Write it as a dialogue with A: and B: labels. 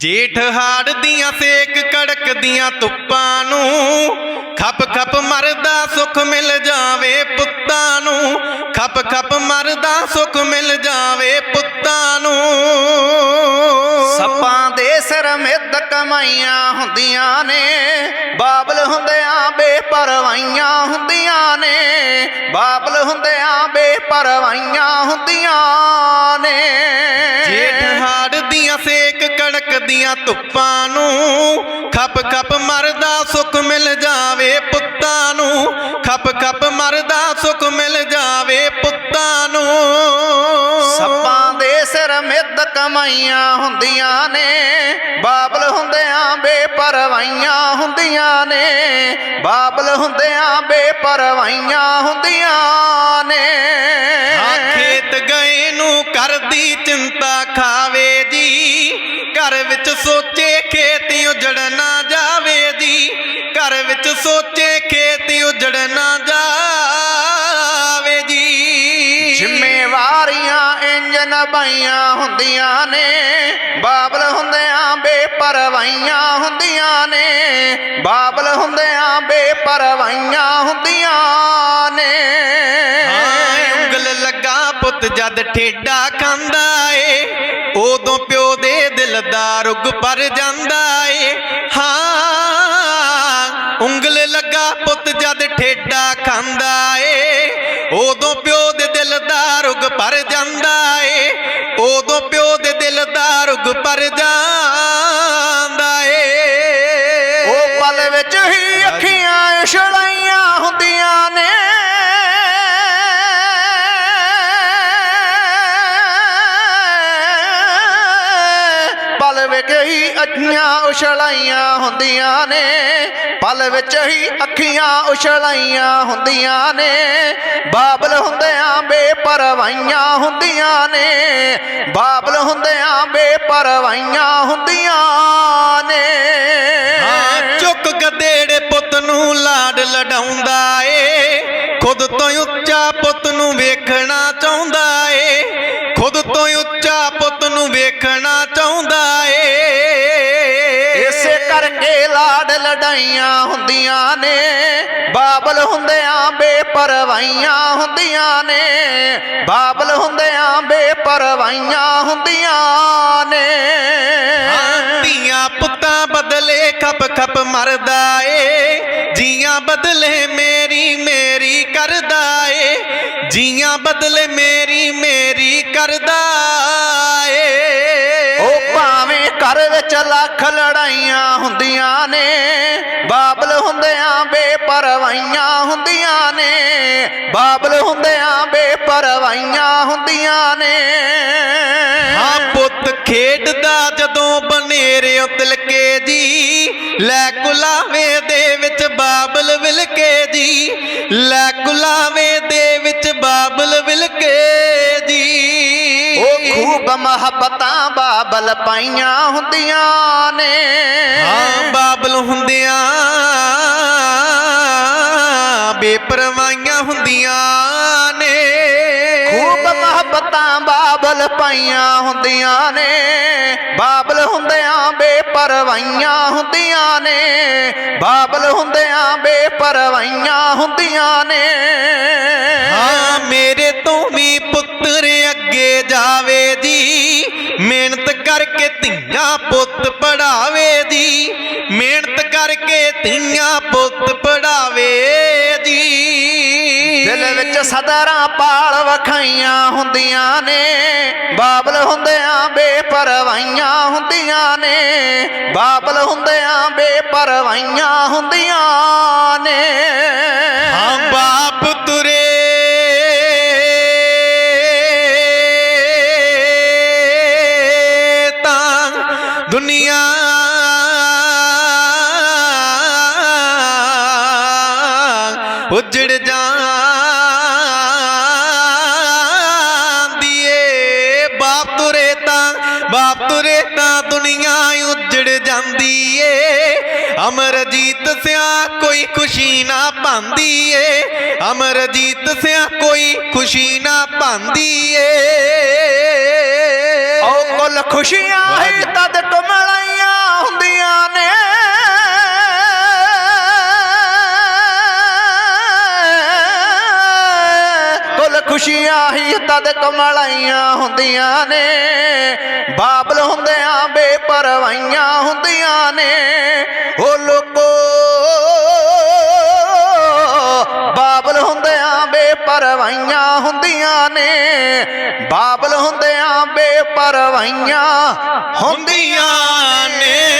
A: ਜੇਠ ਹਾੜ ਦੀਆਂ ਸੇਕ ਕੜਕਦੀਆਂ ਧੁੱਪਾਂ ਨੂੰ, ਖੱਪ ਖੱਪ ਮਰਦਾ ਸੁੱਖ ਮਿਲ ਜਾਵੇ ਪੁੱਤਾਂ ਨੂੰ, ਖੱਪ ਖੱਪ ਮਰਦਾ ਸੁੱਖ ਮਿਲ ਜਾਵੇ ਪੁੱਤਾਂ ਨੂੰ।
B: ਸੱਪਾਂ ਦੇ ਸਿਰ ਮਿੱਦ ਕਮਾਈਆਂ ਹੁੰਦੀਆਂ ਨੇ, ਬਾਬਲ ਹੁੰਦਿਆਂ ਬੇਪਰਵਾਈਆਂ ਹੁੰਦੀਆਂ ਨੇ, ਬਾਬਲ ਹੁੰਦਿਆਂ ਬੇਪਰਵਾਈਆਂ ਹੁੰਦੀਆਂ ਨੇ।
A: ਕੜਕਦੀਆਂ ਧੁੱਪਾਂ ਨੂੰ ਖੱਪ ਖੱਪ ਮਰਦਾ ਸੁੱਖ ਮਿਲ ਜਾਵੇ ਪੁੱਤਾਂ ਨੂੰ। ਖੱਪ ਖੱਪ ਮਰਦਾ ਸੁੱਖ ਮਿਲ ਜਾਵੇ ਪੁੱਤਾਂ ਨੂੰ।
B: ਸੱਪਾਂ ਦੇ ਸਿਰ ਮਿੱਦ ਕਮਾਈਆਂ ਹੁੰਦੀਆਂ ਨੇ। ਬਾਬਲ ਹੁੰਦਿਆਂ ਬੇਪਰਵਾਈਆਂ ਹੁੰਦੀਆਂ ਨੇ। ਬਾਬਲ ਹੁੰਦਿਆਂ ਬੇਪਰਵਾਈਆਂ ਹੁੰਦੀਆਂ ਨੇ।
A: ਵਿੱਚ ਸੋਚੇ ਖੇਤ ਉਜੜ ਨਾ ਜਾਵੇ ਜੀ।
B: ਜ਼ਿੰਮੇਵਾਰੀਆਂ ਇੰਜ ਨਿਭਾਈਆਂ ਹੁੰਦੀਆਂ ਨੇ। ਬਾਬਲ ਹੁੰਦਿਆਂ ਬੇਪਰਵਾਹੀਆਂ ਹੁੰਦੀਆਂ ਨੇ। ਬਾਬਲ ਹੁੰਦਿਆਂ ਬੇਪਰਵਾਹੀਆਂ ਹੁੰਦੀਆਂ ਨੇ।
A: ਹਾਂ ਉਂਗਲ ਲੱਗਾ ਪੁੱਤ ਜਦ ਠੇਡਾ ਖਾਂਦਾ ਏ। ਉਦੋਂ ਪਿਓ ਦੇ ਦਿਲ ਦਾ ਰੁਗ ਪਰ ਜਾਂਦਾ ਏ। ਲੱਗਾ ਪੁੱਤ ਜਦ ਠੇਡਾ ਖਾਂਦਾ ਏ, ਉਦੋਂ ਪਿਓ ਦੇ ਦਿਲ ਦਾ ਰੁਗ ਭਰ ਜਾਂਦਾ ਏ, ਉਦੋਂ ਪਿਓ ਦੇ ਦਿਲ ਦਾ ਰੁਗ ਭਰ ਜਾਂਦਾ ਏ।
B: ਉਹ ਪਲ ਵਿੱਚ ਹੀ ਅੱਖੀਆਂ ਇਸ਼ੜਾਈਆਂ ਹੁੰਦੀਆਂ ਪਲ ਵਿੱਚ ਹੀ ਅੱਖੀਆਂ ਉਛਲਾਈਆਂ ਹੁੰਦੀਆਂ ਨੇ। ਪਲ ਵਿੱਚ ਹੀ ਅੱਖੀਆਂ ਉਛਲਾਈਆਂ ਹੁੰਦੀਆਂ ਨੇ। ਬਾਬਲ ਹੁੰਦਿਆਂ ਬੇਪਰਵਾਹੀਆਂ ਹੁੰਦੀਆਂ ਨੇ। ਬਾਬਲ ਹੁੰਦਿਆਂ ਬੇਪਰਵਾਹੀਆਂ ਹੁੰਦੀਆਂ ਨੇ।
A: ਚੁੱਕ ਗਦੇੜੇ ਪੁੱਤ ਨੂੰ ਲਾਡ ਲਡਾਉਂਦਾ ਏ। ਖੁਦ ਤੋਂ ਉੱਚਾ ਪੁੱਤ ਨੂੰ ਵੇਖਣਾ ਚਾਹੁੰਦਾ ਏ। ਖੁਦ ਤੋਂ ਉੱਚਾ ਪੁੱਤ ਨੂੰ ਵੇਖਣਾ ਚਾਹੁੰਦਾ
B: ਲਾਡ ਹੁੰਦੀਆਂ ਨੇ ਬਾਬਲ ਹੁੰਦਿਆਂ ਬੇਪਰਵਾਹੀਆਂ ਹੁੰਦੀਆਂ ਨੇ ਬਾਬਲ ਹੁੰਦਿਆਂ ਬੇਪਰਵਾਹੀਆਂ ਹੁੰਦੀਆਂ ਨੇ।
A: ਹਾਂ, ਧੀਆਂ ਪੁੱਤਾਂ ਬਦਲੇ ਖੱਪ ਖੱਪ ਮਰਦਾ ਏ ਜੀਆਂ ਬਦਲੇ ਮੇਰੀ ਮੇਰੀ ਕਰਦਾ ਏ ਜੀਆਂ ਬਦਲੇ ਮੇਰੀ ਮੇਰੀ ਕਰਦਾ
B: ਘਰ ਵਿੱਚ ਲੱਖ ਲੜਾਈਆਂ ਹੁੰਦੀਆਂ ਨੇ, ਬਾਬਲ ਹੁੰਦਿਆਂ ਬੇਪਰਵਾਹੀਆਂ ਹੁੰਦੀਆਂ ਨੇ, ਬਾਬਲ ਹੁੰਦਿਆਂ ਬੇਪਰਵਾਹੀਆਂ ਹੁੰਦੀਆਂ ਨੇ।
A: ਹਾਂ ਪੁੱਤ, ਖੇਡਦਾ ਜਦੋਂ ਬਨੇਰੇ ਤਿਲਕੇ ਜੀ, ਲੈ ਕੁਲਾਵੇ ਦੇ ਵਿੱਚ ਬਾਬਲ ਵਿਲਕੇ ਜੀ, ਲੈ ਕੁਲਾਵੇ ਦੇ ਵਿੱਚ ਬਾਬਲ ਵਿਲਕੇ
B: ਖੂਬ ਮੁਹੱਬਤਾਂ ਬਾਬਲ ਪਾਈਆਂ ਹੁੰਦੀਆਂ ਨੇ।
A: ਹਾਂ ਬਾਬਲ ਹੁੰਦਿਆਂ ਬੇਪਰਵਾਹੀਆਂ ਹੁੰਦੀਆਂ ਨੇ।
B: ਖੂਬ ਮੁਹੱਬਤਾਂ ਬਾਬਲ ਪਾਈਆਂ ਹੁੰਦੀਆਂ ਨੇ। ਬਾਬਲ ਹੁੰਦਿਆਂ ਬੇਪਰਵਾਹੀਆਂ ਹੁੰਦੀਆਂ ਨੇ। ਬਾਬਲ ਹੁੰਦਿਆਂ ਬੇਪਰਵਾਹੀਆਂ ਹੁੰਦੀਆਂ ਨੇ।
A: ਹਾਂ ਮੇਰੇ ਤੋਂ ਵੀ ਕਰਕੇ ਧੀਆਂ ਪੁੱਤ ਪੜਾਵੇ ਦੀ। ਮਿਹਨਤ ਕਰਕੇ ਧੀਆਂ ਪੁੱਤ ਪੜਾਵੇ ਦੀ।
B: ਦਿਲ ਵਿੱਚ ਸਦਰਾਂ ਪਾਲ ਵਖਾਈਆਂ ਹੁੰਦੀਆਂ ਨੇ। ਬਾਬਲ ਹੁੰਦਿਆਂ ਬੇਪਰਵਾਈਆਂ ਹੁੰਦੀਆਂ ਨੇ। ਬਾਬਲ ਹੁੰਦਿਆਂ ਬੇਪਰਵਾਈਆਂ ਹੁੰਦੀਆਂ ਨੇ।
A: ਉਜੜ ਜਾਂਦੀ ਏ ਬਾਪ ਤੁਰੇ ਤਾਂ ਬਾਪ ਤੁਰੇ ਤਾਂ ਦੁਨੀਆ ਉਜੜ ਜਾਂਦੀ ਏ ਅਮਰਜੀਤ ਸਿਆ ਕੋਈ ਖੁਸ਼ੀ ਨਾ ਪਾਂਦੀ ਏ ਅਮਰਜੀਤ ਸਿਆ ਕੋਈ ਖੁਸ਼ੀ ਨਾ ਪਾਂਦੀ ਏ
B: ਓ ਕੁੱਲ ਖੁਸ਼ੀਆਂ ਹੀ ਤਦ ਖੁਸ਼ੀਆਂ ਹੀ ਤਦ ਕਮਲਾਈਆਂ ਹੁੰਦੀਆਂ ਨੇ। ਬਾਬਲ ਹੁੰਦਿਆਂ ਬੇਪਰਵਾਈਆਂ ਹੁੰਦੀਆਂ ਨੇ। ਉਹ ਲੋਕੋ, ਬਾਬਲ ਹੁੰਦਿਆਂ ਬੇਪਰਵਾਈਆਂ ਹੁੰਦੀਆਂ ਨੇ। ਬਾਬਲ ਹੁੰਦਿਆਂ ਬੇਪਰਵਾਈਆਂ
A: ਹੁੰਦੀਆਂ ਨੇ।